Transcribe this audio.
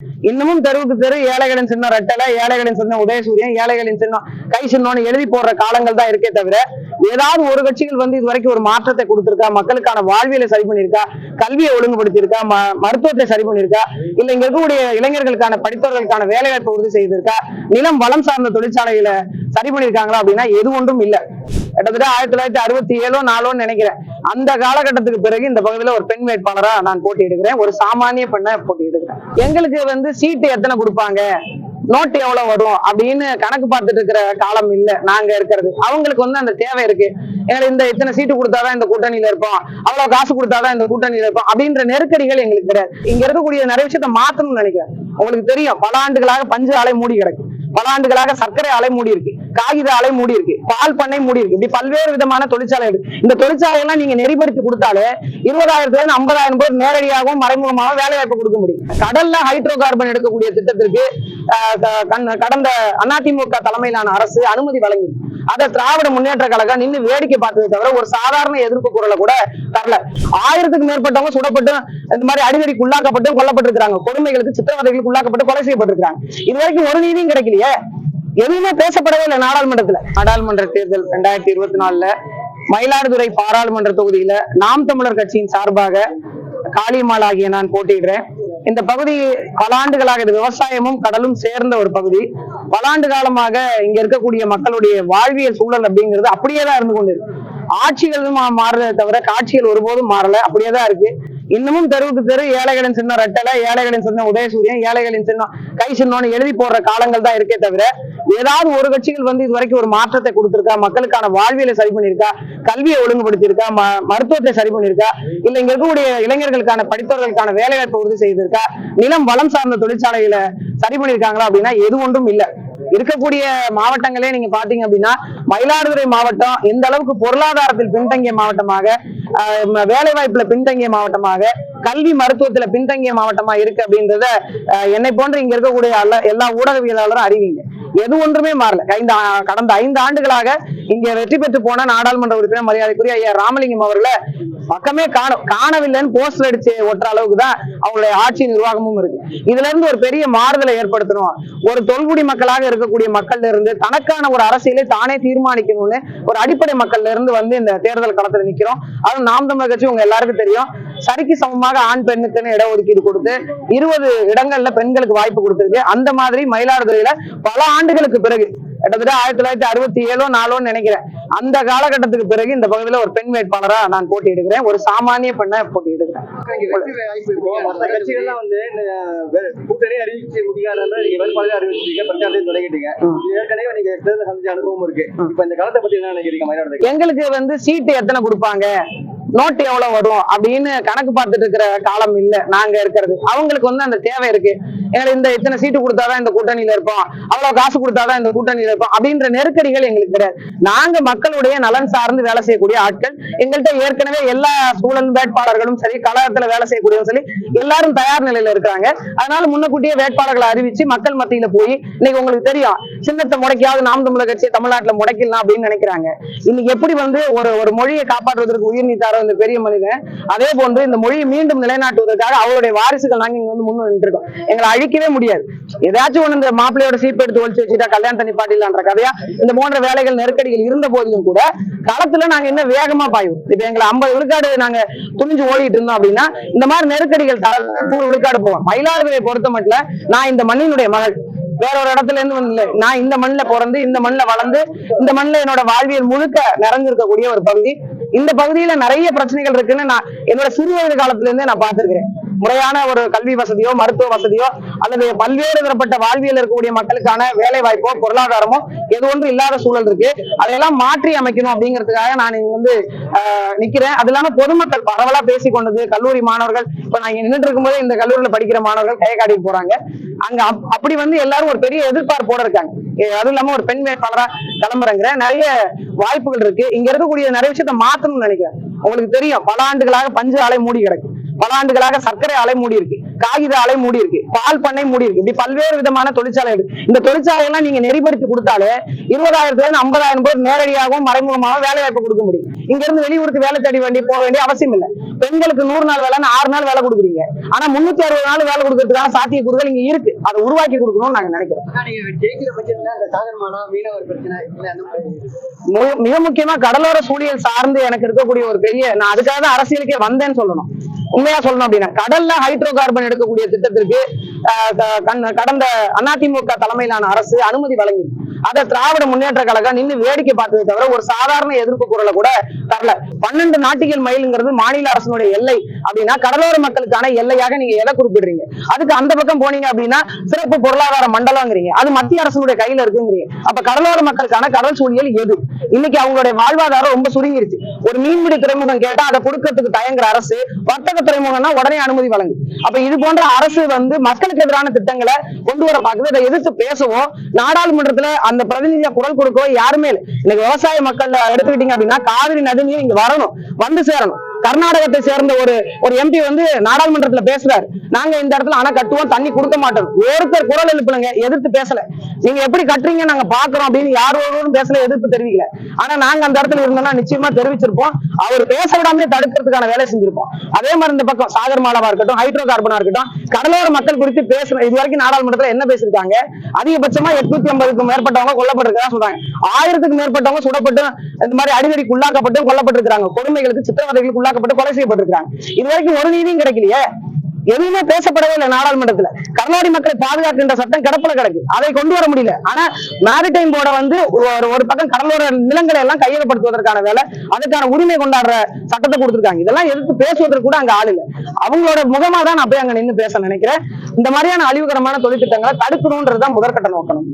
இன்னமும் தெருவுக்கு தெரு ஏழைகளின் சின்ன ரெட்டலை ஏழைகளின் சின்ன உதயசூரியன் ஏழைகளின் சின்னம் கை சின்னம்னு எழுதி போடுற காலங்கள் தான் இருக்கே தவிர ஏதாவது ஒரு கட்சிகள் வந்து இது வரைக்கும் ஒரு மாற்றத்தை கொடுத்திருக்கா? மக்களுக்கான வாழ்வியலை சரி பண்ணியிருக்கா? கல்வியை ஒழுங்குபடுத்தியிருக்கா? ம- மருத்துவத்தை சரி பண்ணியிருக்கா? இல்ல இங்க இருக்கக்கூடிய இளைஞர்களுக்கான படித்தவர்களுக்கான வேலைவாய்ப்பை உறுதி செய்திருக்கா? நிலம் வளம் சார்ந்த தொழிற்சாலைகளை சரி பண்ணியிருக்காங்களா அப்படின்னா எது ஒன்றும் இல்ல. கிட்டத்தட்ட ஆயிரத்தி தொள்ளாயிரத்தி அறுபத்தி ஏழோ நாலோன்னு நினைக்கிறேன். அந்த காலகட்டத்துக்கு பிறகு இந்த பகுதியில ஒரு பெண் வேட்பாளரா நான் போட்டியிடுகிறேன். ஒரு சாமானிய பெண்ணை போட்டியிடுகிறேன். எங்களுக்கு வந்து சீட்டு எத்தனை கொடுப்பாங்க? நோட்டு எவ்வளவு வரும் அப்படின்னு கணக்கு பார்த்துட்டு இருக்கிற காலம் இல்ல. நாங்க இருக்கிறது. அவங்களுக்கு வந்து அந்த தேவை இருக்கு. எங்களுக்கு இந்த இத்தனை சீட்டு கொடுத்தாதான் இந்த கூட்டணியில இருப்போம். அவ்வளவு காசு கொடுத்தாதான் இந்த கூட்டணியில இருப்போம். அப்படின்ற நெருக்கடிகள் எங்களுக்கு கிடையாது. இங்க இருக்கக்கூடிய நிறைய விஷயத்த மாத்தணும்னு நினைக்கிறேன். உங்களுக்கு தெரியும். பல ஆண்டுகளாக பஞ்சு ஆலை மூடி கிடக்கு. பல ஆண்டுகளாக சர்க்கரை ஆலை மூடி இருக்கு. காகித ஆலை மூடி இருக்கு. பால் பண்ணை மூடி இருக்கு. இப்படி பல்வேறு விதமான தொழிற்சாலை இருக்கு. இந்த தொழிற்சாலை எல்லாம் நீங்க நெறிப்படுத்தி கொடுத்தாலே இருபதாயிரத்துல இருந்து ஐம்பதாயிரம் பேர் நேரடியாகவும் மறைமுகமாக வேலை வாய்ப்பு கொடுக்க முடியும். கடல்ல ஹைட்ரோ கார்பன் எடுக்கக்கூடிய திட்டத்திற்கு கடந்த அதிமுக தலைமையிலான அரசு அனுமதி வழங்கி அதை திராவிட முன்னேற்ற கழகம் நின்னு வேடிக்கை பார்த்ததை தவிர ஒரு சாதாரண எதிர்ப்பு குரலை கூட தரல. ஆயிரத்துக்கு மேற்பட்டவங்க சுடப்பட்டு இந்த மாதிரி அடிதடிக்கு உள்ளாக்கப்பட்டு கொல்லப்பட்டிருக்காங்க கொடுமைகளுக்கு சித்திரவதைகளுக்கு உள்ளாக்கப்பட்டு கொலை செய்யப்பட்டிருக்காங்க இது வரைக்கும் ஒரு நீதியும் கிடைக்கலையே. எதுவுமே பேசப்படவே இல்லை நாடாளுமன்றத்துல. நாடாளுமன்ற தேர்தல் ரெண்டாயிரத்தி இருபத்தி நாலுல மயிலாடுதுறை பாராளுமன்ற தொகுதியில நாம் தமிழர் கட்சியின் சார்பாக காளியம்மாள் ஆகிய நான் போட்டியிடுறேன். இந்த பகுதி பல ஆண்டுகளாக இது விவசாயமும் கடலும் சேர்ந்த ஒரு பகுதி. பல ஆண்டு காலமாக இங்க இருக்கக்கூடிய மக்களுடைய வாழ்வியல் சூழல் அப்படிங்கிறது அப்படியே தான் இருந்து கொண்டு இருக்கு ஆட்சிகள் மா- மாறுறதை தவிர காட்சிகள் ஒருபோதும் மாறல. அப்படியே தான் இருக்கு. இன்னமும் தெருவுக்கு தெரு ஏழைகளின் சின்ன ரெட்டலை ஏழைகளின் சின்ன உதயசூரியன் ஏழைகளின் சின்னம் கை சின்னம்னு எழுதி போடுற காலங்கள் தான் இருக்கே தவிர ஏதாவது ஒரு கட்சிகள் வந்து இது வரைக்கும் ஒரு மாற்றத்தை கொடுத்திருக்கா? மக்களுக்கான வாழ்வியலை சரி பண்ணியிருக்கா? கல்வியை ஒழுங்குபடுத்தியிருக்கா? ம- மருத்துவத்தை சரி பண்ணியிருக்கா? இல்ல இங்க இருக்கக்கூடிய இளைஞர்களுக்கான படித்தவர்களுக்கான வேலைவாய்ப்பை உறுதி செய்திருக்கா? நிலம் வளம் சார்ந்த தொழிற்சாலைகளை சரி பண்ணியிருக்காங்களா அப்படின்னா எது ஒன்றும் இல்ல. இருக்கக்கூடிய மாவட்டங்களே நீங்க பாத்தீங்க அப்படின்னா மயிலாடுதுறை மாவட்டம் எந்த அளவுக்கு பொருளாதாரத்தில் பின்தங்கிய மாவட்டமாக ஆஹ் வேலை வாய்ப்புல பின்தங்கிய மாவட்டமாக கல்வி மருத்துவத்துல பின்தங்கிய மாவட்டமா இருக்கு அப்படின்றத என்னை போன்று இங்க இருக்கக்கூடிய அல்ல- எல்லா ஊடகவியலாளரும் அறிவிங்க. எது ஒன்றுமே மாறல. ஐந்து கடந்த ஐந்து ஆண்டுகளாக இங்க வெற்றி பெற்று போன நாடாளுமன்ற உறுப்பினர் மரியாதைக்குரிய ஐயா ராமலிங்கம் அவர்களை பக்கமே காண காணவில்லைன்னு போஸ்டர் அடிச்சு ஒட்டுற அளவுக்கு தான் அவங்களுடைய ஆட்சி நிர்வாகமும் இருக்கு. இதுல இருந்து ஒரு பெரிய மாறுதலை ஏற்படுத்தணும். ஒரு தொல்குடி மக்களாக இருக்கக்கூடிய மக்கள்ல இருந்து தனக்கான ஒரு அரசியலை தானே தீர்மானிக்கணும்னு ஒரு அடிப்படை மக்கள்ல இருந்து வந்து இந்த தேர்தல் களத்துல நிக்கிறோம். அதுவும் நாம் தமிழர் கட்சி உங்க எல்லாருக்கும் தெரியும். சரிக்கு சமமாக ஆண் பெண்ணுக்குன்னு இடஒதுக்கீடு கொடுத்து இருபது இடங்கள்ல பெண்களுக்கு வாய்ப்பு கொடுத்திருக்கு. அந்த மாதிரி மயிலாடுதுறையில பல ஆண்டுகளுக்கு பிறகு கிட்டத்தட்ட ஆயிரத்தி தொள்ளாயிரத்தி அறுபத்தி ஏழோ நாலோன்னு நினைக்கிறேன். அந்த காலகட்டத்துக்கு பிறகு இந்த பகுதியில ஒரு பெண் வேட்பாளரா நான் போட்டியிடுகிறேன். ஒரு சாமானிய பெண்ணை நினைக்கிறீங்க? மயிலாடுதுறை எங்களுக்கு வந்து சீட்டு எத்தனை கொடுப்பாங்க? நோட்டு எவ்வளவு வரும் அப்படின்னு கணக்கு பார்த்துட்டு இருக்கிற காலம் இல்ல. நாங்க இருக்கிறது. அவங்களுக்கு வந்து அந்த தேவை இருக்கு. எங்களுக்கு இந்த இத்தனை சீட்டு கொடுத்தாதான் இந்த கூட்டணியில இருப்போம். அவ்வளவு காசு கொடுத்தாதான் இந்த கூட்டணியில இருப்போம் அப்படின்ற நெருக்கடிகள் எங்களுக்கு கிடையாது. நாங்க மக்களுடைய நலன் சார்ந்து வேலை செய்யக்கூடிய ஆட்கள் எங்கள்கிட்ட ஏற்கனவே எல்லா சூழல் வேட்பாளர்களும் சரி கழகத்துல வேலை செய்யக்கூடியவங்க சரி எல்லாரும் தயார் நிலையில இருக்காங்க அதனால முன்னக்கூட்டியே வேட்பாளர்களை அறிவிச்சு மக்கள் மத்தியில போய் இன்னைக்கு உங்களுக்கு தெரியும் சின்னத்தை முடக்கியாவது நாம் தமிழர் கட்சியை தமிழ்நாட்டுல முடக்கலாம் அப்படின்னு நினைக்கிறாங்க. இன்னைக்கு எப்படி வந்து ஒரு ஒரு மொழியை காப்பாற்றுவதற்கு உயிர் நீத்தாரோ இந்த பெரிய மனிதன் அதே போன்று இந்த மொழியை மீண்டும் நிலைநாட்டுவதற்காக அவருடைய வாரிசுகள் நாங்க இங்க வந்து முன் இருக்கோம் எங்களை அழிக்கவே முடியாது. ஏதாச்சும் ஒண்ணு இந்த மாப்பிள்ளையோட சீப்பு எடுத்து ஒழிச்சு வச்சுட்டா கல்யாணம் தண்ணி பாட்டிலான்ற கதையா இந்த போன்ற வேலைகள் நெருக்கடிகள் இருந்த போதிலும் கூட களத்துல நாங்க என்ன வேகமா பாயும். இப்ப எங்களை ஐம்பது விழுக்காடு நாங்க துணிஞ்சு ஓடிட்டு இருந்தோம் அப்படின்னா இந்த மாதிரி நெருக்கடிகள் தர- விழுக்காடு போவோம். மயிலாடுதுறை பொறுத்த மட்டும் நான் இந்த மண்ணினுடைய மகள். வேற ஒரு இடத்துல இருந்து வந்து நான் இந்த மண்ணுல பிறந்து இந்த மண்ணுல வளர்ந்து இந்த மண்ணுல என்னோட வாழ்வியல் முழுக்க நிறைஞ்சிருக்கக்கூடிய ஒரு பகுதி. இந்த பகுதியில நிறைய பிரச்சனைகள் இருக்குன்னு நான் என்னோட சிறு வயது காலத்துல இருந்தே நான் பார்த்திருக்கிறேன். முறையான ஒரு கல்வி வசதியோ மருத்துவ வசதியோ அல்லது பல்வேறு தரப்பட்ட வாழ்வியல் இருக்கக்கூடிய மக்களுக்கான வேலை வாய்ப்போ பொருளாதாரமோ எது ஒன்று இல்லாத சூழல் இருக்கு. அதையெல்லாம் மாற்றி அமைக்கணும் அப்படிங்கிறதுக்காக நான் இங்க வந்து ஆஹ், நிக்கிறேன். அது இல்லாம பொதுமக்கள் பரவலா பேசி கொண்டது கல்லூரி மாணவர்கள் இப்ப நான் இங்க நின்றுட்டு இருக்கும்போது இந்த கல்லூரியில படிக்கிற மாணவர்கள் கையை காட்டிட்டு போறாங்க. அங்க அப்- அப்படி வந்து எல்லாரும் ஒரு பெரிய எதிர்பார்ப்போட இருக்காங்க. அதுவும் இல்லாம ஒரு பெண் வேட்பாளரா கிளம்புறங்கிற நிறைய வாய்ப்புகள் இருக்கு. இங்க இருக்கக்கூடிய நிறைய விஷயத்த மாத்தணும்னு நினைக்கிறேன். உங்களுக்கு தெரியும் பல ஆண்டுகளாக பஞ்சு ஆலை மூடி கிடக்கு. பல ஆண்டுகளாக சர்க்கரை ஆலை மூடி இருக்கு காகித ஆலை மூடி இருக்கு பால் பண்ணை மூடி இருக்கு இப்படி பல்வேறு விதமான தொழிற்சாலை இருக்கு. இந்த தொழிற்சாலை எல்லாம் நீங்க நெறிப்படுத்தி கொடுத்தாலே இருபதாயிரத்துல இருந்து ஐம்பதாயிரம் பேர் நேரடியாகவும் மறைமுகமாகவும் வேலை வாய்ப்பு கொடுக்க முடியும். இங்க இருந்து வெளியூருக்கு வேலை தேடி வேண்டி போக வேண்டிய அவசியம் இல்லை. பெண்களுக்கு நூறு நாள் வேலைன்னு ஆறு நாள் வேலை கொடுக்குறீங்க. ஆனா முன்னூத்தி அறுபது நாள் வேலை கொடுக்கறதுக்கான சாத்தியக்கூறுகள் இங்க இருக்கு. அதை உருவாக்கி கொடுக்கணும்னு நாங்க நினைக்கிறோம். மிக முக்கியமா கடலோர சூழியல் சார்ந்து எனக்கு இருக்கக்கூடிய ஒரு பெரிய நான் அதுக்காக அரசியலுக்கே வந்தேன்னு சொல்லணும். உண்மையா சொல்லணும் அப்படின்னா கடல்ல ஹைட்ரோ கார்பன் எடுக்கக்கூடிய திட்டத்திற்கு கண்- கடந்த அதிமுக தலைமையிலான அரசு அனுமதி வழங்கியது அதை திராவிட முன்னேற்ற கழகம் நின்று வேடிக்கை பார்த்ததை தவிர ஒரு சாதாரண எதிர்ப்பு குரலை கூட தரல. பன்னெண்டு நாட்டிகள் மைலுங்கிறது மாநில அரசனுடைய எல்லை அப்படின்னா கடலோர மக்களுக்கான எல்லையாக நீங்க எதை குறிப்பிடுறீங்க? அதுக்கு அந்த பக்கம் போனீங்க அப்படின்னா சிறப்பு பொருளாதார மண்டலங்கிறீங்க அது மத்திய அரசினுடைய கையில இருக்குங்கிறீங்க. அப்ப கடலோர மக்களுக்கான கடல் சூழியல் எது? இன்னைக்கு அவங்களுடைய வாழ்வாதாரம் ரொம்ப சுருங்கிருச்சு. ஒரு மீன்பிடி துறைமுகம் கேட்டா அதை கொடுக்கறதுக்கு தயங்குற அரசு வர்த்தக துறைமுகம்னா உடனே அனுமதி வழங்கு அப்ப இது போன்ற அரசு வந்து மக்களுக்கு எதிரான திட்டங்களை கொண்டு வர பார்க்குது. இதை எதிர்த்து பேசவும் நாடாளுமன்றத்துல அந்த பிரதிநிதியா குரல் கொடுக்கவோ யாருமே இல்லை. இன்னைக்கு விவசாய மக்கள் எடுத்துக்கிட்டீங்க அப்படின்னா காவிரி நதிநீர் இங்க வரணும். வந்து சேரணும். கர்நாடகத்தை சேர்ந்த ஒரு ஒரு எம்பி வந்து நாடாளுமன்றத்துல பேசுறாரு. நாங்க இந்த இடத்துல அணை கட்டுவோம் தண்ணி கொடுக்க மாட்டோம். ஒருத்தர் குரல் எழுப்புலங்க எதிர்த்து பேசல. நீங்க எப்படி கட்டுறீங்க நாங்க பாக்குறோம் அப்படின்னு யார் ஒருவரும் பேசல எதிர்ப்பு தெரிவிக்கல. ஆனா நாங்க அந்த இடத்துல இருந்தோம்னா நிச்சயமா தெரிவிச்சிருப்போம். அவர் பேச விடாமலே தடுக்கிறதுக்கான வேலை செஞ்சிருப்போம். அதே மாதிரி இந்த பக்கம் சாகர் மாலாவா இருக்கட்டும் ஹைட்ரோ கார்பனா இருக்கட்டும் கடலோர மக்கள் குறித்து பேசுற இது வரைக்கும் நாடாளுமன்றத்துல என்ன பேசிருக்காங்க அதிகபட்சமா எட்நூத்தி ஐம்பதுக்கு மேற்பட்டவங்க கொல்லப்பட்டிருக்கா சொல்றாங்க. ஆயிரத்துக்கு மேற்பட்டவங்க சுடப்பட்டு இந்த மாதிரி அடிதடிக்கு உள்ளாக்கப்பட்டு கொல்லப்பட்டிருக்காங்க கொடுமைகளுக்கு சித்திரவதைகளுக்கு தாக்கப்பட்டு கொலை செய்யப்பட்டிருக்காங்க இது வரைக்கும் ஒரு நீதியும் கிடைக்கலையே. எதுவுமே பேசப்படவே இல்லை நாடாளுமன்றத்துல. கர்நாடி மக்களை பாதுகாக்கின்ற சட்டம் கிடப்புல கிடக்கு. அதை கொண்டு வர முடியல. ஆனா மேரிடைம் போர்டை வந்து ஒரு ஒரு பக்கம் கடலோர நிலங்களை எல்லாம் கையகப்படுத்துவதற்கான வேலை அதுக்கான உரிமை கொண்டாடுற சட்டத்தை கொடுத்திருக்காங்க. இதெல்லாம் எதிர்த்து பேசுவதற்கு கூட அங்க ஆள் இல்ல. அவங்களோட முகமா தான் நான் போய் அங்க நின்று பேச நினைக்கிறேன். இந்த மாதிரியான அழிவுகரமான தொழிற்திட்டங்களை தடுக்கணும்ன்றதுதான் முதற்கட்ட நோக்கணும்.